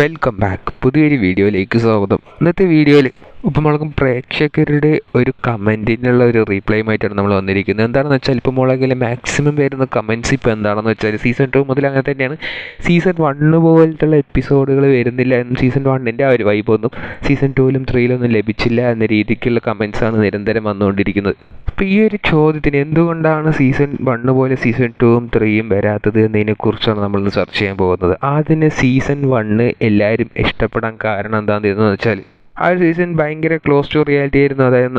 Welcome back പുതിയൊരു വീഡിയോയിലേക്ക് സ്വാഗതം. ഇന്നത്തെ വീഡിയോയിൽ ഉപ്പുമുളകും പ്രേക്ഷകരുടെ ഒരു കമന്റിനുള്ള ഒരു റീപ്ലൈയുമായിട്ടാണ് നമ്മൾ വന്നിരിക്കുന്നത്. എന്താണെന്ന് വെച്ചാൽ ഉപ്പുമുളകിലെ മാക്സിമം വരുന്ന കമന്റ്സ് ഇപ്പോൾ എന്താണെന്ന് വെച്ചാൽ സീസൺ ടു മുതൽ അങ്ങനെ തന്നെയാണ്. സീസൺ വണ്ണ് പോലത്തുള്ള എപ്പിസോഡുകൾ വരുന്നില്ല എന്നും സീസൺ വണ്ണിന്റെ ആ ഒരു വൈബൊന്നും സീസൺ ടൂവിലും ത്രീയിലൊന്നും ലഭിച്ചില്ല എന്ന രീതിക്കുള്ള കമൻസാണ് നിരന്തരം വന്നുകൊണ്ടിരിക്കുന്നത്. അപ്പോൾ ഈ ഒരു ചോദ്യത്തിന് എന്തുകൊണ്ടാണ് സീസൺ വണ്ണ് പോലെ സീസൺ ടൂവും ത്രീയും വരാത്തത് എന്നതിനെക്കുറിച്ചാണ് നമ്മളിന്ന് ചർച്ച ചെയ്യാൻ പോകുന്നത്. ആദ്യം സീസൺ വണ്ണ് എല്ലാവരും ഇഷ്ടപ്പെടാൻ കാരണം എന്താണെന്ന് വെച്ചാൽ ആ ഒരു സീസൺ ഭയങ്കര ക്ലോസ് ടു റിയാലിറ്റി ആയിരുന്നു. അതായത്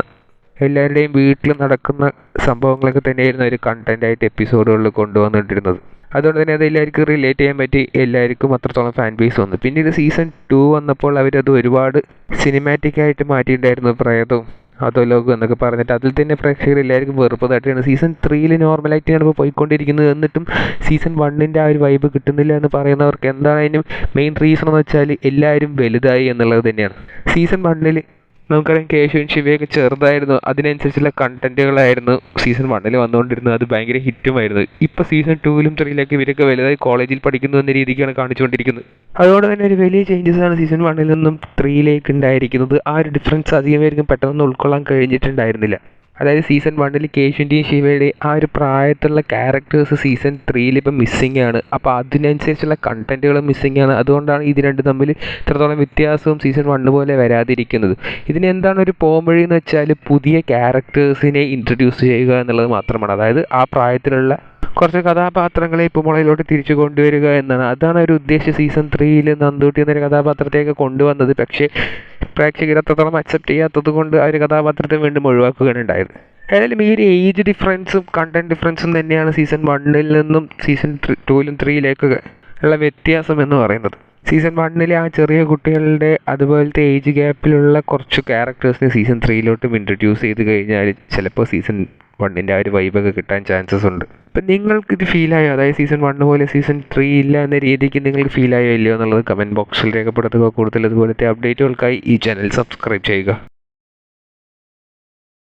എല്ലാവരുടെയും വീട്ടിൽ നടക്കുന്ന സംഭവങ്ങളൊക്കെ തന്നെയായിരുന്നു ഒരു കണ്ടന്റായിട്ട് എപ്പിസോഡുകളിൽ കൊണ്ടുവന്നിട്ടിരുന്നത് അതുകൊണ്ട് തന്നെ അത് എല്ലാവർക്കും റിലേറ്റ് ചെയ്യാൻ പറ്റി. എല്ലാവർക്കും അത്രത്തോളം ഫാൻ ബേസ് വന്നു. പിന്നീട് സീസൺ ടു വന്നപ്പോൾ അവരത് ഒരുപാട് സിനിമാറ്റിക്കായിട്ട് മാറ്റിയിട്ടുണ്ടായിരുന്നു പ്രേതവും. അധോലോകം എന്നൊക്കെ പറഞ്ഞിട്ട് അതിൽ തന്നെ പ്രേക്ഷകർ എല്ലാവർക്കും വെറുപ്പ് തട്ടിയാണ് സീസൺ ത്രീയിൽ നോർമലായിട്ടാണ് ഇപ്പോൾ പോയിക്കൊണ്ടിരിക്കുന്നത്. എന്നിട്ടും സീസൺ വണ്ണിന്റെ ആ ഒരു വൈബ് കിട്ടുന്നില്ല എന്ന് പറയുന്നവർക്ക് എന്താണ് അതിന് മെയിൻ റീസൺ എന്ന് വെച്ചാൽ എല്ലാവരും വലുതായി എന്നുള്ളത് തന്നെയാണ്. സീസൺ വണ്ണിൽ നമുക്കറിയാം കേശുവും ശിവയൊക്കെ ചെറുതായിരുന്നു. അതിനനുസരിച്ചുള്ള കണ്ടന്റുകളായിരുന്നു സീസൺ വണ്ണിൽ വന്നുകൊണ്ടിരുന്നത്. അത് ഭയങ്കര ഹിറ്റുമായിരുന്നു. ഇപ്പോൾ സീസൺ ടൂവിലും ത്രീയിലൊക്കെ ഇവരൊക്കെ വലുതായി കോളേജിൽ പഠിക്കുന്നു എന്ന രീതിക്കാണ് കാണിച്ചുകൊണ്ടിരിക്കുന്നത്. അതുകൊണ്ട് തന്നെ ഒരു വലിയ ചേഞ്ചസ് ആണ് സീസൺ വണ്ണിൽ നിന്നും ത്രീയിലേക്ക് ഉണ്ടായിരിക്കുന്നത്. ആ ഒരു ഡിഫറൻസ് അധികം പേർക്കും പെട്ടെന്ന് ഉൾക്കൊള്ളാൻ കഴിഞ്ഞിട്ടുണ്ടായിരുന്നില്ല. അതായത് സീസൺ വണ്ണിൽ കേശുവിന്റെയും ശിവയുടെയും ആ ഒരു പ്രായത്തിലുള്ള ക്യാരക്ടേഴ്സ് സീസൺ ത്രീയിൽ ഇപ്പം മിസ്സിംഗ് ആണ്. അപ്പോൾ അതിനനുസരിച്ചുള്ള കണ്ടന്റുകൾ മിസ്സിംഗ് ആണ്. അതുകൊണ്ടാണ് ഇത് രണ്ടും തമ്മിൽ ഇത്രത്തോളം വ്യത്യാസവും സീസൺ വണ്ണ് പോലെ വരാതിരിക്കുന്നത്. ഇതിനെന്താണ് ഒരു പോംവഴി എന്ന് വെച്ചാൽ പുതിയ ക്യാരക്ടേഴ്സിനെ ഇൻട്രൊഡ്യൂസ് ചെയ്യുക എന്നുള്ളത് മാത്രമാണ്. അതായത് ആ പ്രായത്തിലുള്ള കുറച്ച് കഥാപാത്രങ്ങളെ ഇപ്പോൾ മുളയിലോട്ട് തിരിച്ചു കൊണ്ടുവരിക എന്നാണ്. അതാണ് ഒരു ഉദ്ദേശിച്ച സീസൺ ത്രീയിൽ നന്ദൂട്ടി എന്നൊരു കഥാപാത്രത്തെയൊക്കെ കൊണ്ടുവന്നത്. പക്ഷേ പ്രേക്ഷകർ അത്രത്തോളം അക്സെപ്റ്റ് ചെയ്യാത്തത് കൊണ്ട് ആ ഒരു കഥാപാത്രത്തെ വീണ്ടും ഒഴിവാക്കുകയാണ് ഉണ്ടായത് ഏതായാലും ഈ ഒരു ഏജ് ഡിഫറൻസും കണ്ടന്റ് ഡിഫറൻസും തന്നെയാണ് സീസൺ വണ്ണിൽ നിന്നും സീസൺ ടൂലും ത്രീയിലേക്ക് ഉള്ള വ്യത്യാസം എന്ന് പറയുന്നത്. സീസൺ വണ്ണിലെ ആ ചെറിയ കുട്ടികളുടെ അതുപോലത്തെ ഏജ് ഗ്യാപ്പിലുള്ള കുറച്ച് ക്യാരക്ടേഴ്സിനെ സീസൺ ത്രീയിലോട്ടും ഇൻട്രൊഡ്യൂസ് ചെയ്ത് കഴിഞ്ഞാൽ ചിലപ്പോൾ സീസൺ വണ്ണിന്റെ ആ ഒരു വൈബൊക്കെ കിട്ടാൻ ചാൻസസ് ഉണ്ട്. അപ്പം നിങ്ങൾക്ക് ഇത് ഫീലായോ അതായത് സീസൺ വണ്ണ് പോലെ സീസൺ ത്രീ ഇല്ല എന്ന രീതിക്ക് നിങ്ങൾക്ക് ഫീലായോ ഇല്ലയോ എന്നുള്ളത് കമന്റ് ബോക്സിൽ രേഖപ്പെടുത്തുക. കൂടുതൽ ഇതുപോലത്തെ അപ്ഡേറ്റുകൾക്കായി ഈ ചാനൽ സബ്സ്ക്രൈബ് ചെയ്യുക.